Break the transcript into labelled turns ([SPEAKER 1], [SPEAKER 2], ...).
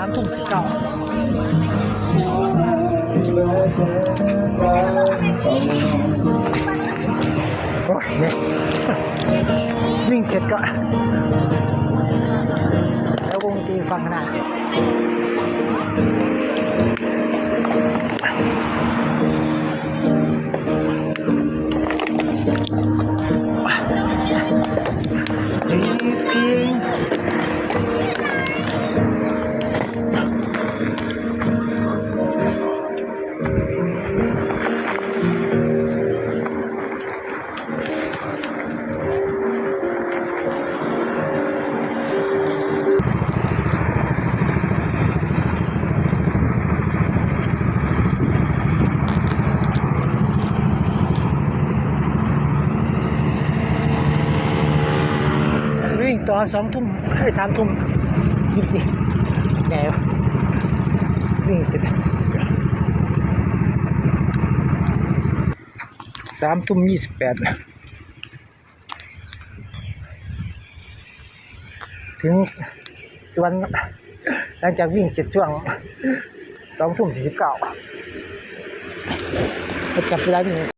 [SPEAKER 1] ามถุงสิบเก้าโอ้ยเนี่ยวิ่งเสร็จก็แล้ววงตีฟังขนาด วิ่งตอนสองทุ่มให้สามทุ่มยี่สิบสี่ไงวะวิ่งเสร็จสามทุ่มยี่สิบแปดถึงสวนหลังจากวิ่งเสร็จช่วงสองทุ่มสี่สิบเก้าจับเวลาวิ่ง